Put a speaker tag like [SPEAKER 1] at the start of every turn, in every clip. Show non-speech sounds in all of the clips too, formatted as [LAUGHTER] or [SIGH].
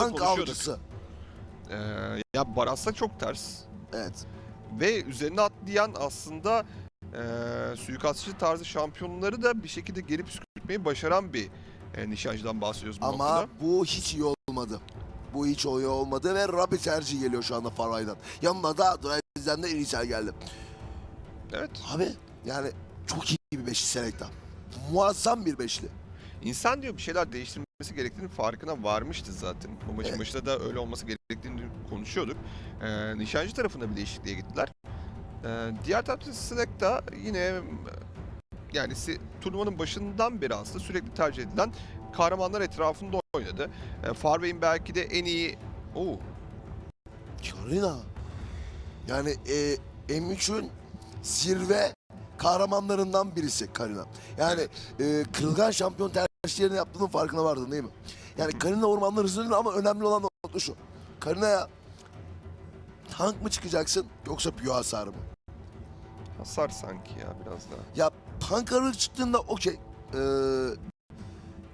[SPEAKER 1] tank
[SPEAKER 2] konuşuyorduk.
[SPEAKER 1] avcısı.
[SPEAKER 2] Ee, ya Baras'la çok ters.
[SPEAKER 1] Evet.
[SPEAKER 2] Ve üzerine atlayan aslında e, suikastçı tarzı şampiyonları da bir şekilde geri püskürtmeyi başaran bir e, nişancıdan bahsediyoruz bu
[SPEAKER 1] Ama
[SPEAKER 2] noktada.
[SPEAKER 1] bu hiç iyi olmadı. Bu hiç iyi olmadı ve Rabbi tercih geliyor şu anda Faray'dan. Yanına da Drazen'de Irisel geldi.
[SPEAKER 2] Evet.
[SPEAKER 1] Abi yani çok iyi bir beşli Selekta. Muazzam bir beşli.
[SPEAKER 2] İnsan diyor bir şeyler değiştirmesi gerektiğini farkına varmıştı zaten. Bu maçın
[SPEAKER 1] Evet.
[SPEAKER 2] başında da öyle olması gerektiğini konuşuyorduk. Ee, nişancı tarafında bir değişikliğe gittiler. Ee, diğer tarafta Select da yine e, yani turnuvanın başından beri aslında sürekli tercih edilen kahramanlar etrafında oynadı. Ee, Farway'in belki de en iyi... Oo,
[SPEAKER 1] Karina. Yani e, M3'ün zirve kahramanlarından birisi Karina. Yani e, kırılgan şampiyon tercihlerini yaptığının farkına vardın değil mi? Yani Karina ormanlar hızlanıyor ama önemli olan nokta şu. Karina'ya tank mı çıkacaksın yoksa büyü hasarı mı?
[SPEAKER 2] hasar sanki ya biraz daha.
[SPEAKER 1] Ya tank ağırlık çıktığında okey. Ee,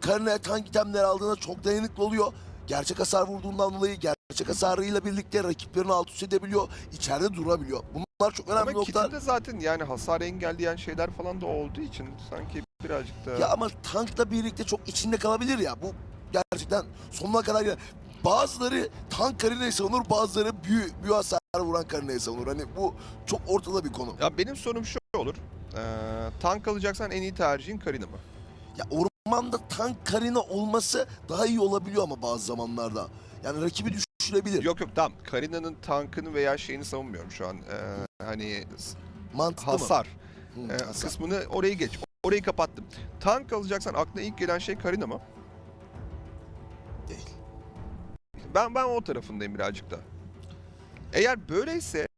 [SPEAKER 1] Karina'ya tank itemler aldığında çok dayanıklı oluyor. Gerçek hasar vurduğundan dolayı gerçek hasarıyla birlikte rakiplerini alt üst edebiliyor. içeride durabiliyor. Bunlar çok önemli
[SPEAKER 2] Ama
[SPEAKER 1] noktalar.
[SPEAKER 2] kitinde zaten yani hasar engelleyen şeyler falan da olduğu için sanki birazcık da...
[SPEAKER 1] Ya ama tankla birlikte çok içinde kalabilir ya. Bu gerçekten sonuna kadar gider. Bazıları tank Karina'yı savunur, bazıları büyü, büyü hasarı vuran Karina'yı savunur. Hani bu çok ortada bir konu.
[SPEAKER 2] Ya benim sorum şu olur. Ee, tank alacaksan en iyi tercihin Karina mı?
[SPEAKER 1] Ya ormanda tank Karina olması daha iyi olabiliyor ama bazı zamanlarda. Yani rakibi düşürebilir.
[SPEAKER 2] Yok yok tamam. Karina'nın tankını veya şeyini savunmuyorum şu an. Ee, hani
[SPEAKER 1] Mantıklı mı?
[SPEAKER 2] hasar,
[SPEAKER 1] Hı,
[SPEAKER 2] e,
[SPEAKER 1] hasar.
[SPEAKER 2] kısmını orayı geç. Orayı kapattım. Tank alacaksan aklına ilk gelen şey Karina mı?
[SPEAKER 1] Değil.
[SPEAKER 2] Ben ben o tarafındayım birazcık da. Eğer böyleyse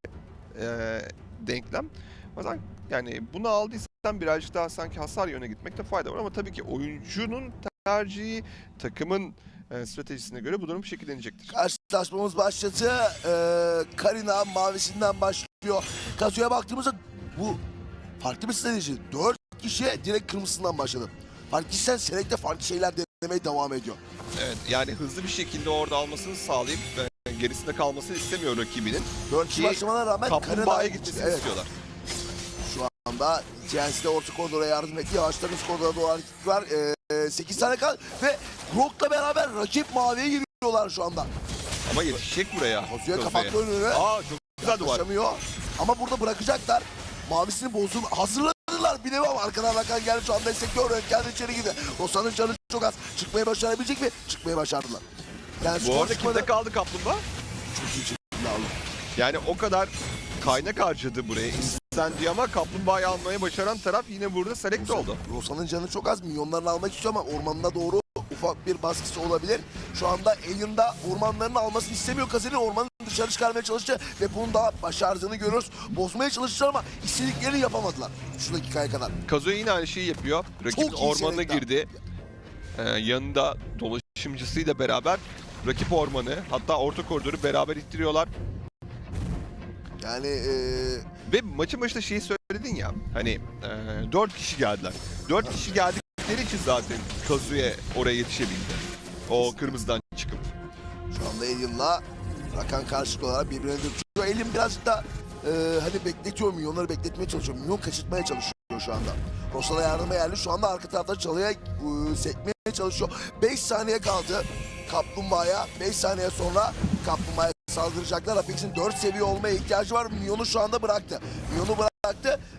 [SPEAKER 2] e, denklem o zaman yani bunu aldıysan birazcık daha sanki hasar yöne gitmekte fayda var ama tabii ki oyuncunun tercihi takımın e, stratejisine göre bu durum şekillenecektir.
[SPEAKER 1] Karşılaşmamız başladı. Ee, Karina mavisinden başlıyor. Kazuya baktığımızda bu farklı bir strateji. Dört kişi direkt kırmızısından başladı. Farklı kişiler selekte farklı şeyler denemeye devam ediyor.
[SPEAKER 2] Evet yani hızlı bir şekilde orada almasını sağlayıp e, gerisinde kalmasını istemiyor rakibinin.
[SPEAKER 1] Dört kişi
[SPEAKER 2] Ki
[SPEAKER 1] başlamana rağmen
[SPEAKER 2] Kaplumbağaya
[SPEAKER 1] Karina
[SPEAKER 2] gitmesini
[SPEAKER 1] evet,
[SPEAKER 2] istiyorlar.
[SPEAKER 1] Şu anda GNC'de orta koridora yardım etti. Yavaştan üst koridora doğru hareket var. Ee, 8 tane kal ve Grok'la beraber rakip maviye giriyorlar şu anda.
[SPEAKER 2] Ama yetişecek buraya.
[SPEAKER 1] Kazuya
[SPEAKER 2] Kazuya.
[SPEAKER 1] kapattı önünü.
[SPEAKER 2] Aa çok güzel duvar.
[SPEAKER 1] Yaşamıyor. Ama burada bırakacaklar. Mavisini bozduğunu hazırladılar bir nevi ama arkadan Rakan geldi şu anda destekliyor. Röntgen içeri girdi. Rosa'nın canı çok az. Çıkmayı başarabilecek mi? Çıkmayı başardılar. Yani
[SPEAKER 2] Bu arada kimde kaldı kaplumbağa?
[SPEAKER 1] Çok iyi.
[SPEAKER 2] Yani o kadar kaynak harcadı buraya. İstendi ama kaplumbağayı almayı başaran taraf yine burada selekte oldu.
[SPEAKER 1] Rosa'nın canı çok az. Milyonlarını almak istiyor ama ormanına doğru ufak bir baskısı olabilir. Şu anda Alien'da ormanlarını almasını istemiyor. Kazini ormanı dışarı çıkarmaya çalıştı ve bunu da başardığını görüyoruz. Bozmaya çalıştılar ama istediklerini yapamadılar. Şu dakikaya kadar.
[SPEAKER 2] Kazuya yine aynı şeyi yapıyor.
[SPEAKER 1] İyi
[SPEAKER 2] ormanına girdi. Ee, yanında dolaşımcısıyla beraber rakip ormanı hatta orta koridoru beraber ittiriyorlar.
[SPEAKER 1] Yani eee
[SPEAKER 2] Ve maçın başında şeyi söyledin ya hani e, 4 kişi geldiler. 4 kişi geldikleri için zaten Kazuya oraya yetişebildi. O kırmızıdan çıkıp.
[SPEAKER 1] Şu anda Alien'la Rakan karşılıklı olarak birbirine döküyor. Alien birazcık da e, hani bekletiyor milyonları bekletmeye çalışıyor. Milyon kaçırtmaya çalışıyor şu anda. Rosa'da yardıma geldi. Şu anda arka tarafta çalıya e, sekmeye çalışıyor. 5 saniye kaldı Kaplumbağa'ya. 5 saniye sonra Kaplumbağa'ya saldıracaklar. Apex'in 4 seviye olmaya ihtiyacı var. Milyon'u şu anda bıraktı. Milyon'u bıraktı.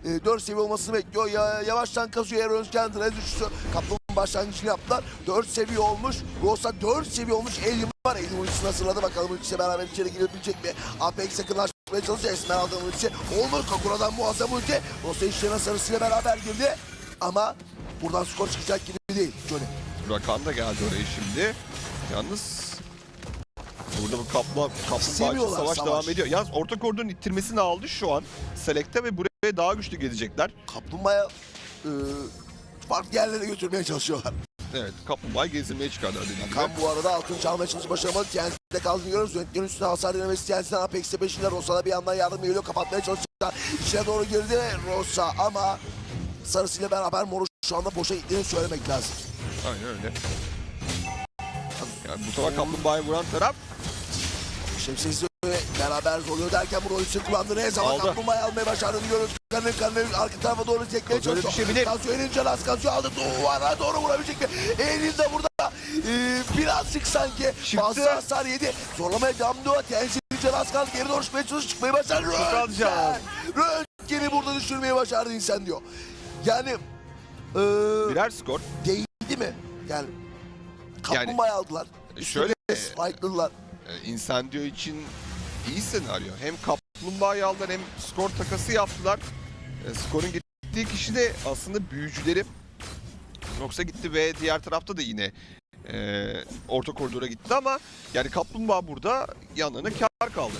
[SPEAKER 1] E, 4 seviye olmasını bekliyor. Ya, yavaştan kasıyor. Erözken Drez üçlüsü. Kaplumbağa başlangıcını yaptılar. 4 seviye olmuş. Rosa 4 seviye olmuş. Alien var. Alien ultisini hazırladı. Bakalım ultisiyle beraber içeri girebilecek mi? Apex yakınlaşmaya çalışıyor. Esmeralda'nın ultisi. Olmur. Kakura'dan muazzam ulti. Rosa işlerine sarısıyla beraber girdi. Ama buradan skor çıkacak gibi değil Johnny.
[SPEAKER 2] Rakan da geldi oraya şimdi. Yalnız burada bu kapla, kaplumbağa
[SPEAKER 1] İstemiyorlar
[SPEAKER 2] savaş,
[SPEAKER 1] savaş.
[SPEAKER 2] devam ediyor. Yalnız orta koridorun ittirmesini aldı şu an Select'te ve buraya daha güçlü gelecekler.
[SPEAKER 1] Kaplumbağa'ya e, farklı yerlere götürmeye çalışıyorlar.
[SPEAKER 2] Evet kaplumbağayı gezdirmeye çıkardılar dediğim gibi.
[SPEAKER 1] Kan bu arada altın çalmaya çalışıp başaramadı. TNT'de kaldığını görüyoruz. Röntgen üstüne hasar denemesi TNT'den Apex'te peşinde. Rosa'da bir yandan yardım geliyor. Kapatmaya çalışacaklar. İçine doğru girdi Rosa ama sarısıyla beraber moru şu anda boşa gittiğini söylemek lazım.
[SPEAKER 2] Aynen öyle. Yani bu sefer kaplumbağayı vuran taraf
[SPEAKER 1] Şemsiyesi beraber zorluyor derken bu rolü kullandı. Ne zaman kaplumbağayı almaya başardığını görüyoruz. Kanı kanı arka tarafa doğru çekmeye çalışıyor.
[SPEAKER 2] düşebilir.
[SPEAKER 1] Kazı elince az kazıyor aldı. Duvara doğru vurabilecek mi? Elinde burada e, birazcık sanki
[SPEAKER 2] Çıktı.
[SPEAKER 1] fazla hasar yedi. Zorlamaya devam ediyor. Tenzince az kaldı. Geri doğru çıkmaya çalışıyor. Çıkmayı başardı.
[SPEAKER 2] az can.
[SPEAKER 1] Röntgen'i burada düşürmeyi başardı insan diyor. Yani e,
[SPEAKER 2] birer skor.
[SPEAKER 1] değdi mi? Yani kaplumbağayı aldılar.
[SPEAKER 2] Şöyle
[SPEAKER 1] Spike'lılar.
[SPEAKER 2] e, Incendio için iyi senaryo. Hem kaplumbağayı aldılar hem skor takası yaptılar. E, skorun gittiği kişi de aslında büyücüleri. Yoksa gitti ve diğer tarafta da yine e, orta koridora gitti ama yani kaplumbağa burada yanlarına kar kaldı.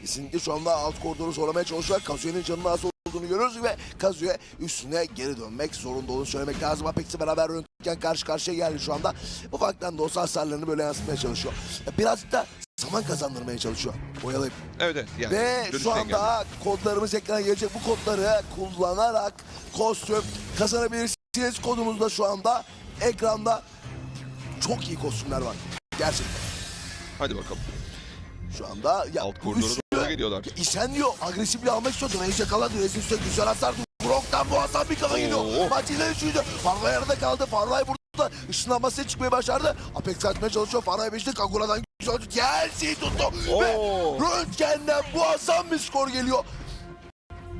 [SPEAKER 1] Kesinlikle şu anda alt koridoru zorlamaya çalışıyorlar. Kazuyo'nun canının az olduğunu görüyoruz ve Kazuya üstüne geri dönmek zorunda olduğunu söylemek lazım. Apex'le beraber Röntgen karşı karşıya geldi şu anda. Ufaktan da olsa hasarlarını böyle yansıtmaya çalışıyor. Birazcık da zaman kazandırmaya çalışıyor. Oyalayıp.
[SPEAKER 2] Evet evet yani
[SPEAKER 1] Ve şu
[SPEAKER 2] engelli.
[SPEAKER 1] anda kodlarımız ekrana gelecek. Bu kodları kullanarak kostüm kazanabilirsiniz. Kodumuz da şu anda ekranda. Çok iyi kostümler var. Gerçekten.
[SPEAKER 2] Hadi bakalım.
[SPEAKER 1] Şu anda ya,
[SPEAKER 2] Alt
[SPEAKER 1] bu
[SPEAKER 2] doğru geliyorlar.
[SPEAKER 1] Ya İşen diyor agresifliği almak istiyor. Reis yakaladı. Reis'in üstüne güzel hasar. Brock'tan muazzam bir kafa gidiyor.
[SPEAKER 2] Oo.
[SPEAKER 1] Maç ileri düşürdü. Farlay arada kaldı. Farlay burada ışınlanmasına çıkmaya başardı. Apex kaçmaya çalışıyor. Farlay beşte Kagura'dan güzel tuttu. Gelsi tuttu. Ve. Röntgen'den muazzam bir skor geliyor.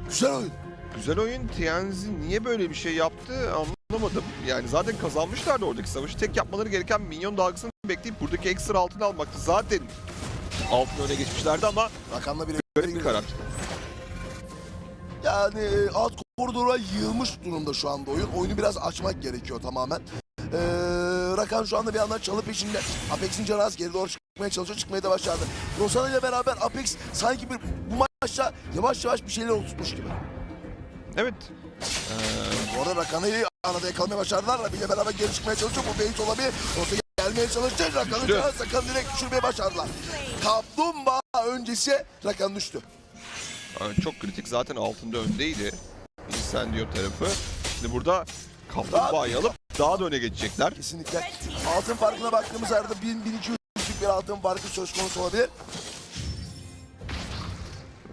[SPEAKER 1] Güzel oyun.
[SPEAKER 2] Güzel oyun. Tianzi niye böyle bir şey yaptı anlamadım. Yani zaten kazanmışlardı oradaki savaşı. Tek yapmaları gereken minyon dalgasını bekleyip buradaki ekstra altını almaktı. Zaten altın öne geçmişlerdi ama
[SPEAKER 1] Rakan'la bir
[SPEAKER 2] garip bir karar.
[SPEAKER 1] Yani alt koridora yığılmış durumda şu anda oyun. Oyunu biraz açmak gerekiyor tamamen. Ee, Rakan şu anda bir yandan çalı peşinde. Apex'in canı az geri doğru çıkmaya çalışıyor. Çıkmaya da başardı. Rosana ile beraber Apex sanki bir bu maçta yavaş yavaş bir şeyler oturtmuş gibi.
[SPEAKER 2] Evet. Ee,
[SPEAKER 1] Bu arada Rakan'ı arada yakalamaya başardılar. Rabi ile beraber geri çıkmaya çalışıyor. Bu bait olabilir. Rosa gelmeye çalıştı. Canı Rakan'ı direkt düşürmeye başardılar. Kaplumbağa öncesi Rakan düştü.
[SPEAKER 2] yani çok kritik. Zaten altında öndeydi. Incendio tarafı. Şimdi burada kaplumbağayı alıp daha da öne geçecekler.
[SPEAKER 1] Kesinlikle. Altın farkına baktığımız arada 1000-1200'lük bir altın farkı söz konusu olabilir.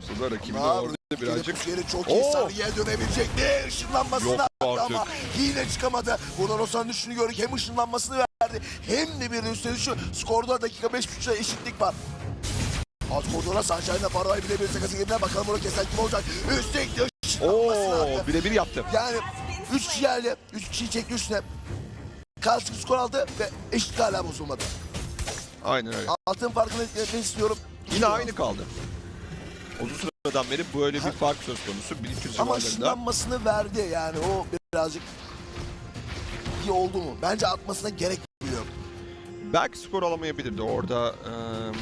[SPEAKER 2] Yoksa da rakibini orada birazcık
[SPEAKER 1] yeri çok iyi sarıya dönebilecek mi? Işınlanmasını
[SPEAKER 2] Yok
[SPEAKER 1] attı ama yine çıkamadı. Buradan Osan'ın düşünü gördük. Hem ışınlanmasını verdi hem de bir üstüne düşü. Skorda dakika 5.5'da eşitlik var. Alt koridora Sunshine'la Parvay bile bir sakası girdiler. Bakalım bunu kesen kim olacak? Üstelik de ışınlanmasını attı.
[SPEAKER 2] Birebir yaptı.
[SPEAKER 1] Yani 3 kişi geldi. 3 kişiyi çekti üstüne. Karşı skor aldı ve eşitlik hala bozulmadı.
[SPEAKER 2] Aynen öyle.
[SPEAKER 1] Altın farkını etkilemek istiyorum.
[SPEAKER 2] Yine aynı kaldı. Uzun süreden beri böyle bir fark söz konusu. 1300
[SPEAKER 1] Ama
[SPEAKER 2] civarlarında.
[SPEAKER 1] ışınlanmasını verdi yani o birazcık iyi oldu mu? Bence atmasına gerek duyuyorum.
[SPEAKER 2] Belki skor alamayabilirdi orada. eee,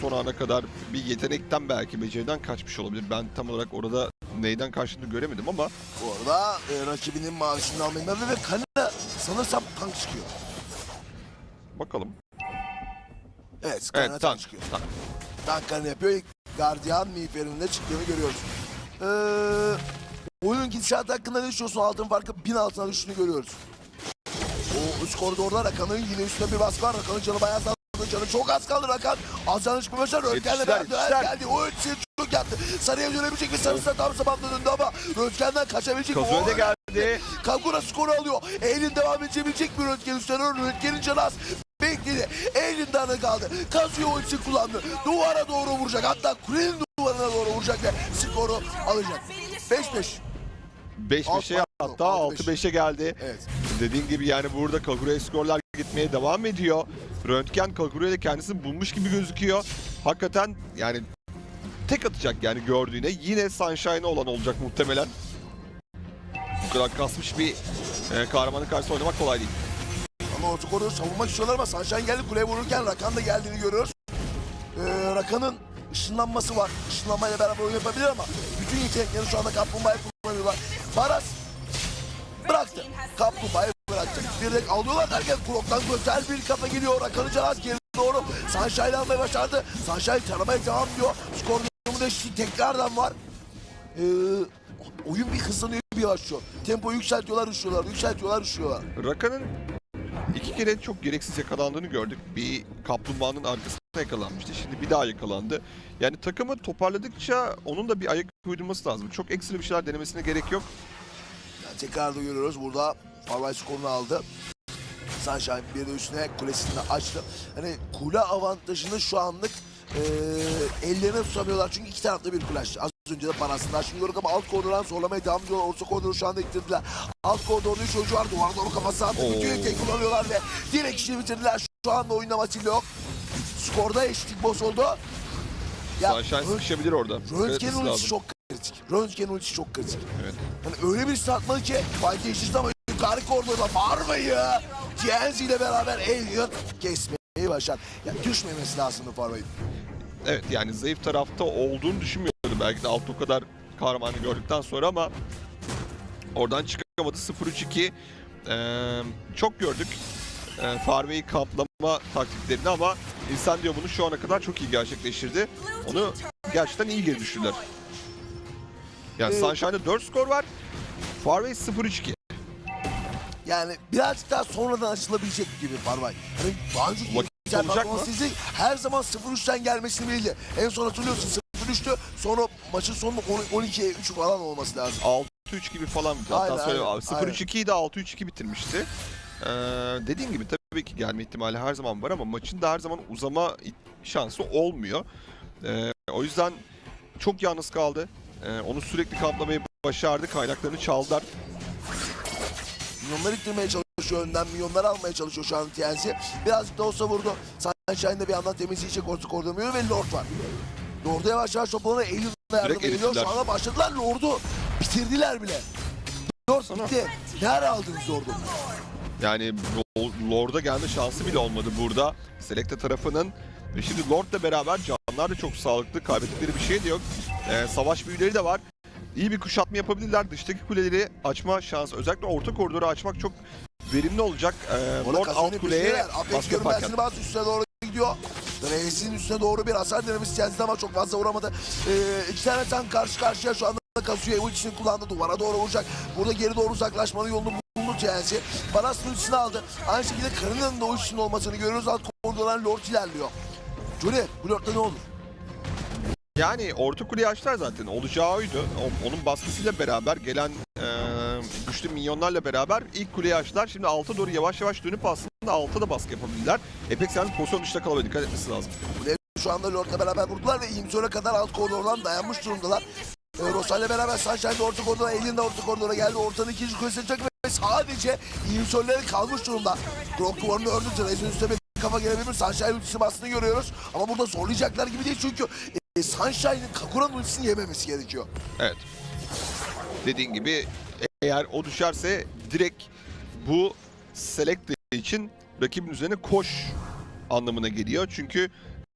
[SPEAKER 2] son ana kadar bir yetenekten belki beceriden kaçmış olabilir. Ben tam olarak orada neyden kaçtığını göremedim ama
[SPEAKER 1] Bu arada e, rakibinin mavisini almayı verdi ve Kanina sanırsam tank çıkıyor.
[SPEAKER 2] bakalım.
[SPEAKER 1] Evet, Kanina
[SPEAKER 2] Evet
[SPEAKER 1] tank
[SPEAKER 2] tank.
[SPEAKER 1] çıkıyor.
[SPEAKER 2] tank.
[SPEAKER 1] Tank Kanina yapıyor. İlk Guardian miğferinin de çıktığını görüyoruz. Ee, oyunun gidişatı hakkında ne düşünüyorsun? Altın farkı 1000 altına düştüğünü görüyoruz. O üst koridorda Rakan'ın yine üstüne bir baskı var. Rakan'ın canı bayağı azaldı. Canı çok az kaldı Rakan. Az canı çıkmaya başladı. Röntgen'le beraber geldi. O ötesi çok yattı. Sarıya dönebilecek ve sarısı tam zamanında döndü ama Röntgen'den kaçabilecek mi? O-
[SPEAKER 2] geldi.
[SPEAKER 1] Kagura skoru alıyor. Eylül devam edebilecek mi Röntgen üstüne? Röntgen'in canı az. Bekledi. Eylül tane kaldı. Kazuya ultisi kullandı. Duvara doğru vuracak. Hatta kulenin duvarına doğru vuracak ve skoru alacak. 5-5.
[SPEAKER 2] 5-5'e
[SPEAKER 1] Alt-
[SPEAKER 2] hatta
[SPEAKER 1] alt-
[SPEAKER 2] 6-5'e geldi.
[SPEAKER 1] Evet.
[SPEAKER 2] Dediğim gibi yani burada Kagura'ya skorlar gitmeye devam ediyor. Röntgen Kagura'yı da kendisini bulmuş gibi gözüküyor. Hakikaten yani tek atacak yani gördüğüne. Yine Sunshine olan olacak muhtemelen. Bu kadar kasmış bir e, kahramanın karşısında oynamak kolay değil.
[SPEAKER 1] Ama orta koridoru savunmak istiyorlar ama Sunshine geldi kuleye vururken Rakan da geldiğini görüyoruz. Ee, Rakan'ın ışınlanması var. Işınlanmayla beraber oyun yapabilir ama bütün yetenekleri şu anda Kaplumbağa'ya kullanıyorlar. Baras bıraktı. Kaplumbağa'yı bıraktı. De alıyorlar derken Krok'tan güzel bir kafa geliyor. Rakan'ın canı geri doğru. Sunshine'ı almayı başardı. Sunshine taramaya devam ediyor. Skor durumunda tekrardan var. Ee, oyun bir hızlanıyor bir yavaşlıyor. Tempo yükseltiyorlar, düşüyorlar, yükseltiyorlar, düşüyorlar.
[SPEAKER 2] Raka'nın iki kere çok gereksiz yakalandığını gördük. Bir kaplumbağanın arkasına yakalanmıştı. Şimdi bir daha yakalandı. Yani takımı toparladıkça onun da bir ayak uydurması lazım. Çok ekstra bir şeyler denemesine gerek yok.
[SPEAKER 1] Yani tekrar da görüyoruz burada Farvay skorunu aldı. Sunshine bir de üstüne kulesini açtı. Hani kule avantajını şu anlık eee ellerine tutamıyorlar çünkü iki tarafta bir kule açtı. Az önce de parasından şimdi gördük ama alt koridordan zorlamaya devam ediyorlar. Orta koridoru şu anda ittirdiler. Alt koridorda üç oyuncu var. Duvara doğru kafası attı. Bütün tek kullanıyorlar ve direkt işini bitirdiler. Şu anda oyunda Matilda yok. Skorda eşitlik bozuldu.
[SPEAKER 2] Sunshine
[SPEAKER 1] Rö-
[SPEAKER 2] sıkışabilir orada.
[SPEAKER 1] Röntgen ultisi
[SPEAKER 2] lazım.
[SPEAKER 1] çok kritik. Röntgen ultisi çok kritik.
[SPEAKER 2] Evet.
[SPEAKER 1] Hani öyle bir satmalı ki Fight eşit ama yukarı koridorda Farva'yı TNZ ile beraber Alien kesmeyi başar. Ya düşmemesi lazımdı Farva'yın.
[SPEAKER 2] Evet yani zayıf tarafta olduğunu düşünmüyordu belki de alt o kadar kahramanı gördükten sonra ama oradan çıkamadı 0-3-2 Ee, çok gördük ee, Farve'yi kaplama taktiklerini ama insan diyor bunu şu ana kadar çok iyi gerçekleştirdi. Onu gerçekten iyi geri düşürdüler. Yani
[SPEAKER 1] Ee,
[SPEAKER 2] Sunshine'da 4 skor var. Farvey 0-3-2.
[SPEAKER 1] Yani birazcık daha sonradan açılabilecek gibi Farvay. Hani daha önceki
[SPEAKER 2] Vakit
[SPEAKER 1] güzel
[SPEAKER 2] olacak
[SPEAKER 1] performans. Her zaman 0-3'ten gelmesini bildi. En son hatırlıyorsun 0-3'tü. Sonra maçın sonunda 12'ye 3 falan olması lazım.
[SPEAKER 2] 6-3 gibi falan. Hatta
[SPEAKER 1] Aynen,
[SPEAKER 2] söyle
[SPEAKER 1] aynen,
[SPEAKER 2] 0-3-2'yi de 6-3-2 bitirmişti. Ee, dediğin gibi tabii ki gelme ihtimali her zaman var ama maçın da her zaman uzama şansı olmuyor. Ee, o yüzden çok yalnız kaldı. Ee, onu sürekli kaplamayı başardı. Kaynaklarını çaldılar.
[SPEAKER 1] Milyonlar ittirmeye çalışıyor önden. Milyonlar almaya çalışıyor şu an TNC. Birazcık da olsa vurdu. Sunshine'da bir yandan temizleyecek orta koridormuyor ve Lord var. Lord'a yavaş yavaş toplanıyor. Eylül de yardım ediyor. Şu anda başladılar Lord'u. Bitirdiler bile. Lord
[SPEAKER 2] Sana.
[SPEAKER 1] bitti. Nerede aldınız Lord'u?
[SPEAKER 2] Yani Lo- Lord'a gelme şansı bile olmadı burada. Selecta tarafının. Ve şimdi Lord'la beraber canlar da çok sağlıklı. Kaybettikleri bir şey de yok. Ee, savaş büyüleri de var. İyi bir kuşatma yapabilirler. Dıştaki kuleleri açma şansı. Özellikle orta koridoru açmak çok verimli olacak. Ee, Lord alt kuleye baskı yaparken.
[SPEAKER 1] bazı üstüne doğru gidiyor. Reis'in üstüne doğru bir hasar denemesi kendisi ama çok fazla vuramadı. Ee, iki tane tank karşı karşıya şu anda Kazuya ultisini kullandı. Duvara doğru vuracak. Burada geri doğru uzaklaşmanın yolunu buldu TNC. Baras'ın ultisini aldı. Aynı şekilde Karın'ın da ultisinin olmasını görüyoruz. Alt koridordan Lord ilerliyor. Johnny bu Lord'da ne olur?
[SPEAKER 2] Yani orta kuleyi açtılar zaten. Olacağı oydu. Onun baskısıyla beraber gelen e, güçlü minyonlarla beraber ilk kuleyi açtılar. Şimdi alta doğru yavaş yavaş dönüp aslında alta da baskı yapabilirler. Apex yalnız pozisyon dışında kalabilir. Dikkat etmesi lazım.
[SPEAKER 1] Şu anda Lord'la beraber vurdular ve İmsör'e kadar alt koridordan dayanmış durumdalar. Ee, Rosal'le beraber Sunshine de orta koridora, Alien de orta koridora geldi. Ortanın ikinci kulesini çek ve sadece İmsör'leri kalmış durumda. Grok duvarını ördü. Reis'in üstüne bir kafa gelebilir? Sunshine ultisi bastığını görüyoruz. Ama burada zorlayacaklar gibi değil çünkü e, Sunshine'ın Kakura'nın ultisini yememesi gerekiyor.
[SPEAKER 2] Evet. Dediğin gibi eğer o düşerse direkt bu Selecta için rakibin üzerine koş anlamına geliyor. Çünkü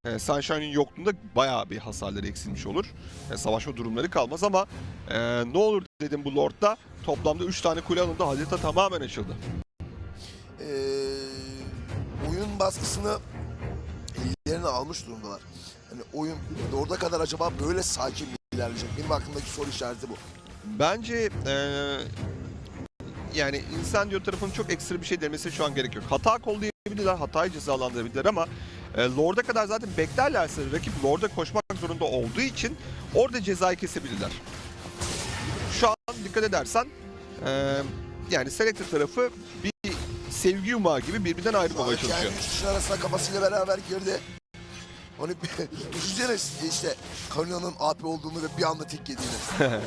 [SPEAKER 2] e, Sunshine'ın yokluğunda bayağı bir hasarları eksilmiş olur. E, savaşma durumları kalmaz ama e, ne olur dedim bu Lord'da toplamda 3 tane kule alındı. Harita tamamen açıldı.
[SPEAKER 1] Ee, oyun baskısını ellerine almış durumdalar. Hani oyun orada kadar acaba böyle sakin mi ilerleyecek? Benim aklımdaki soru işareti bu.
[SPEAKER 2] Bence e, yani insan tarafının çok ekstra bir şey demesi şu an gerek yok. Hata kollayabilirler, hatayı cezalandırabilirler ama e, Lord'a kadar zaten beklerlerse rakip Lord'a koşmak zorunda olduğu için orada cezayı kesebilirler. Şu an dikkat edersen e, yani Selector tarafı bir sevgi yumağı gibi birbirinden ayrılmamaya
[SPEAKER 1] Yani
[SPEAKER 2] çalışıyor.
[SPEAKER 1] üç kişinin arasında kafasıyla beraber girdi. Hani [LAUGHS] düşünsene işte Kanon'un AP olduğunu ve bir anda tek yediğini. [LAUGHS]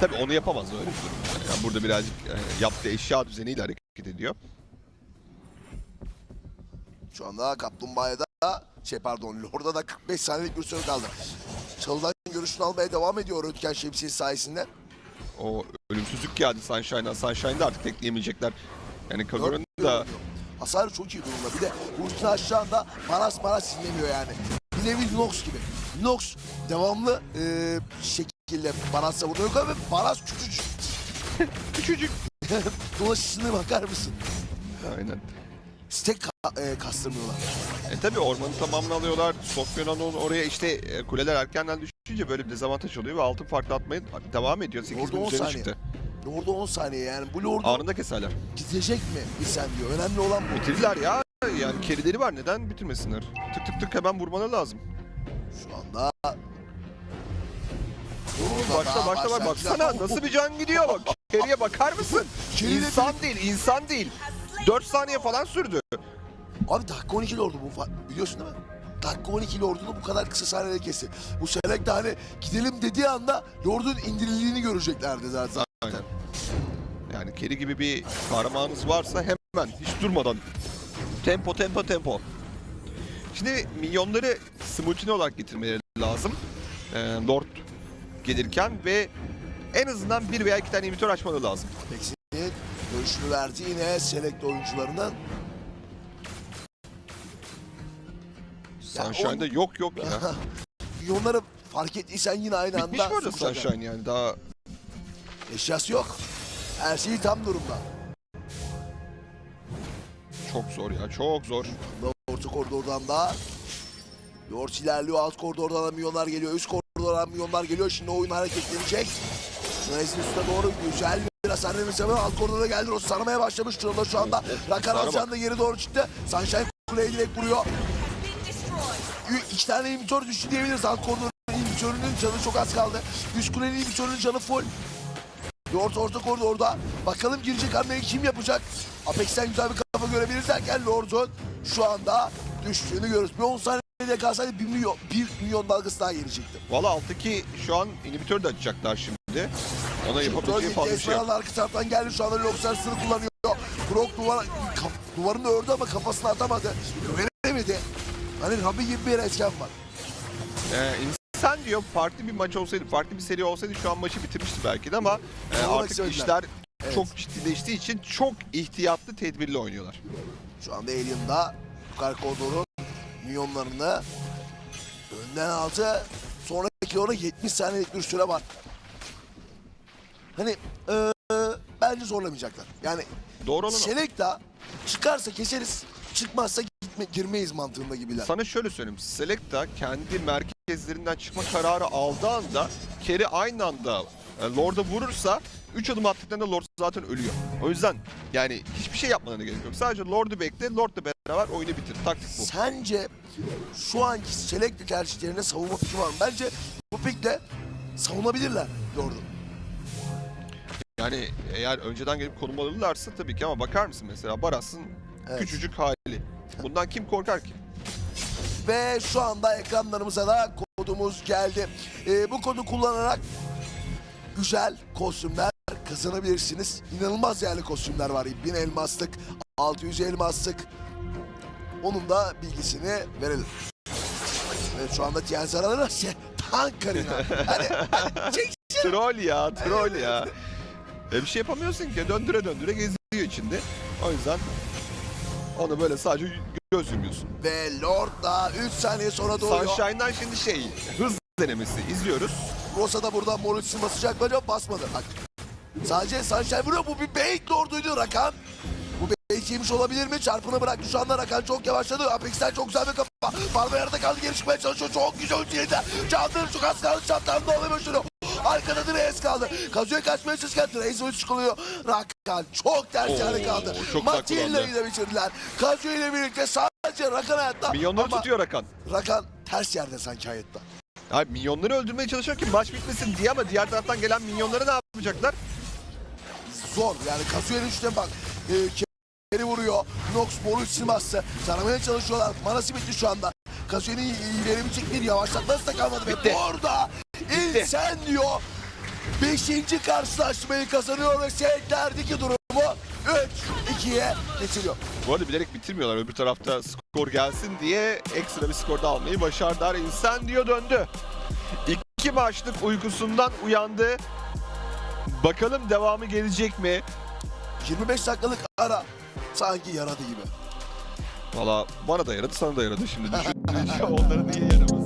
[SPEAKER 2] Tabii onu yapamaz öyle bir durum. Yani burada birazcık e, yaptığı eşya düzeniyle hareket ediyor.
[SPEAKER 1] Şu anda Kaplumbağa'ya da şey pardon Lord'a da 45 saniyelik bir süre kaldı. Çalıdan görüşünü almaya devam ediyor Röntgen şemsiyesi sayesinde.
[SPEAKER 2] O ölümsüzlük geldi Sunshine'dan. Sunshine'da artık tekleyemeyecekler. Yani Kagura'nın da.
[SPEAKER 1] Hasarı çok iyi durumda. Bir de ultini aşağında maras maras sinirleniyor yani. Bir nevi Nox gibi. Nox devamlı e, şekilde Baras'a vuruyor ve Baras küçücük. [LAUGHS]
[SPEAKER 2] küçücük. [LAUGHS]
[SPEAKER 1] Dolaşışına bakar mısın?
[SPEAKER 2] Aynen.
[SPEAKER 1] Stek ka- e, kastırmıyorlar.
[SPEAKER 2] E tabi ormanın tamamını alıyorlar. Sofyana'nın oraya işte e, kuleler erkenden düşünce böyle bir dezavantaj oluyor ve altın farklı atmaya devam ediyor. 8
[SPEAKER 1] Orada
[SPEAKER 2] bin
[SPEAKER 1] 10
[SPEAKER 2] üzerine
[SPEAKER 1] saniye.
[SPEAKER 2] çıktı.
[SPEAKER 1] Lord'a 10 saniye yani bu Lord'u
[SPEAKER 2] Anında keserler.
[SPEAKER 1] gidecek mi İhsan diyor. Önemli olan bu.
[SPEAKER 2] Bitirirler ya. Yani kerileri var neden bitirmesinler? Tık tık tık hemen vurmaları lazım.
[SPEAKER 1] Şu anda
[SPEAKER 2] Başla başla bak baksana nasıl bir can gidiyor bak. Keriye bakar mısın? İnsan değil insan değil. 4 saniye falan sürdü.
[SPEAKER 1] Abi dakika 12 Lord'u bu biliyorsun değil mi? Dakika 12 Lord'unu bu kadar kısa saniyede kesti. Bu Selek de hani gidelim dediği anda Lord'un indirildiğini göreceklerdi zaten.
[SPEAKER 2] Aynen. Yani Keri gibi bir kahramanınız varsa hemen hiç durmadan tempo tempo tempo. Şimdi milyonları simultane olarak getirmeleri lazım. Ee, Lord gelirken ve en azından bir veya iki tane imitör açmaları lazım.
[SPEAKER 1] Peki görüşünü verdi yine Select oyuncularının. Ya
[SPEAKER 2] Sunshine'da yok yok ya. [LAUGHS]
[SPEAKER 1] Milyonları fark ettiysen yine aynı
[SPEAKER 2] Bitmiş
[SPEAKER 1] anda
[SPEAKER 2] mi orada. Sunshine yani daha
[SPEAKER 1] Eşyası yok. Her şeyi tam durumda.
[SPEAKER 2] çok zor ya çok zor.
[SPEAKER 1] Orta koridordan da Lord ilerliyor. Alt koridordan da milyonlar geliyor. Üst koridordan milyonlar geliyor. Şimdi oyun hareketlenecek. Rezil üstüne doğru güzel bir hasar vermesi var. Alt koridora geldi. Rosu saramaya başlamış durumda şu anda. Rakar Alcan da geri doğru çıktı. Sunshine kuleye direkt vuruyor. İki tane imitör düştü diyebiliriz. Alt koridorun imitörünün canı çok az kaldı. Üst kulenin imitörünün canı full. Lord orta koridorda. Bakalım girecek hamleyi kim yapacak? Apex'ten güzel bir kafa görebiliriz derken Lord'un şu anda düştüğünü görüyoruz. Bir 10 saniyede kalsaydı 1 milyon, 1 milyon dalgası daha gelecekti.
[SPEAKER 2] Valla alttaki şu an inhibitör de açacaklar şimdi. Ona yapabileceği fazla şey yok.
[SPEAKER 1] Arka taraftan geldi şu anda Loxer sını kullanıyor. Brock duvar, kaf- duvarını ördü ama kafasını atamadı. Veremedi. Hani Rabbi gibi bir etken var.
[SPEAKER 2] Ee, insan diyor farklı bir maç olsaydı, farklı bir seri olsaydı şu an maçı bitirmişti belki de ama e, artık
[SPEAKER 1] söylediler.
[SPEAKER 2] işler
[SPEAKER 1] Evet.
[SPEAKER 2] çok ciddileştiği için çok ihtiyatlı, tedbirli oynuyorlar.
[SPEAKER 1] Şu anda Alien'da yukarı koridorun milyonlarını önden aldı. Sonraki ona 70 saniyelik bir süre var. Hani eee, bence zorlamayacaklar. Yani
[SPEAKER 2] Doğru olan o.
[SPEAKER 1] Selecta çıkarsa keseriz, çıkmazsa gitme, girmeyiz mantığında gibiler.
[SPEAKER 2] Sana şöyle söyleyeyim. Selecta kendi merkezlerinden çıkma kararı aldığı anda Kerry aynı anda e, Lord'a vurursa 3 adım attıklarında Lord zaten ölüyor. O yüzden yani hiçbir şey yapmalarına gerek yok. Sadece Lord'u bekle, Lord'la beraber oyunu bitir. Taktik bu.
[SPEAKER 1] Sence şu anki Selecta tercihlerine savunma piki var mı? Bence bu pikle savunabilirler Lord'u.
[SPEAKER 2] Yani eğer önceden gelip konum alırlarsa tabii ki ama bakar mısın mesela Baras'ın
[SPEAKER 1] Evet.
[SPEAKER 2] küçücük hali. Bundan kim korkar ki?
[SPEAKER 1] Ve şu anda ekranlarımıza da kodumuz geldi. Ee, bu kodu kullanarak güzel kostümler kazanabilirsiniz. İnanılmaz değerli kostümler var. 1000 elmaslık, 600 elmaslık. Onun da bilgisini verelim. Evet şu anda Tiyan Zaraları [LAUGHS] şey, tank karina. Hani, hani çek-
[SPEAKER 2] Troll ya, troll ya. E bir şey yapamıyorsun ki. Döndüre döndüre geziyor içinde. O yüzden onu böyle sadece göz yumuyorsun.
[SPEAKER 1] Ve Lord da 3 saniye sonra doğuyor.
[SPEAKER 2] Sunshine'dan şimdi şey, hız denemesi izliyoruz.
[SPEAKER 1] Rosa da buradan Morris'in basacak mı acaba? Basmadı. Bak. Sadece Sunshine vuruyor. Bu bir bait lorduydu Rakan. Bu bait yemiş olabilir mi? Çarpını bıraktı şu anda Rakan çok yavaşladı. Apex'ten çok güzel bir kafa. Parma yarıda kaldı geri çıkmaya çalışıyor. Çok güzel ultiyede. Çandır çok az kaldı. Çantanın da olamıyor şunu. Arkada Drees kaldı. Kazuya kaçmaya çalışırken Drees ulti çıkılıyor. Rakan çok ters yerde kaldı.
[SPEAKER 2] çok
[SPEAKER 1] Matilla ile bitirdiler. Kazuya ile birlikte sadece Rakan hayatta.
[SPEAKER 2] Milyonları
[SPEAKER 1] Ama
[SPEAKER 2] tutuyor Rakan.
[SPEAKER 1] Rakan ters yerde sanki hayatta.
[SPEAKER 2] Abi minyonları öldürmeye çalışıyor ki maç bitmesin diye ama diğer taraftan gelen minyonları ne yapacaklar?
[SPEAKER 1] Zor. Yani Kazuya üstten bak. E, Keri vuruyor. Nox boru silmezse. Saramaya çalışıyorlar. Manası bitti şu anda. Kazuya'nın verebilecek bir yavaşlatması da kalmadı.
[SPEAKER 2] Bitti.
[SPEAKER 1] Ve orada diyor. Beşinci karşılaşmayı kazanıyor ve Seneklerdeki durumu 3-2'ye getiriyor.
[SPEAKER 2] Bu arada bilerek bitirmiyorlar. Öbür tarafta skor gelsin diye ekstra bir skor da almayı başardılar. İnsan diyor döndü. İki maçlık uykusundan uyandı. Bakalım devamı gelecek mi?
[SPEAKER 1] 25 dakikalık ara sanki yaradı gibi.
[SPEAKER 2] Valla bana da yaradı, sana da yaradı şimdi [LAUGHS] düşününce. Onların iyi yaradı.